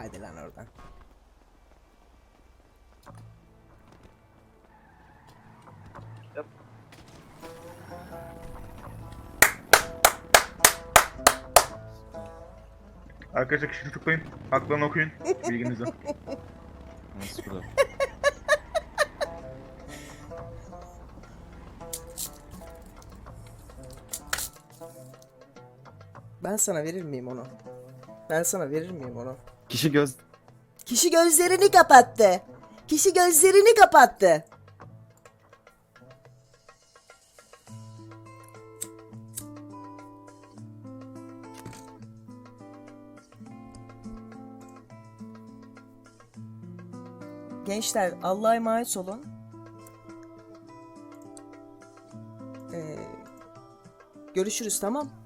Hadi lan oradan. Arkadaşlar kişi tutuklayın. Haklarını okuyun. Bilginize. Nasıl burada? Ben sana verir miyim onu? Ben sana verir miyim onu? Kişi göz... Kişi gözlerini kapattı. Kişi gözlerini kapattı. Gençler Allah'a emanet olun. Ee, görüşürüz tamam.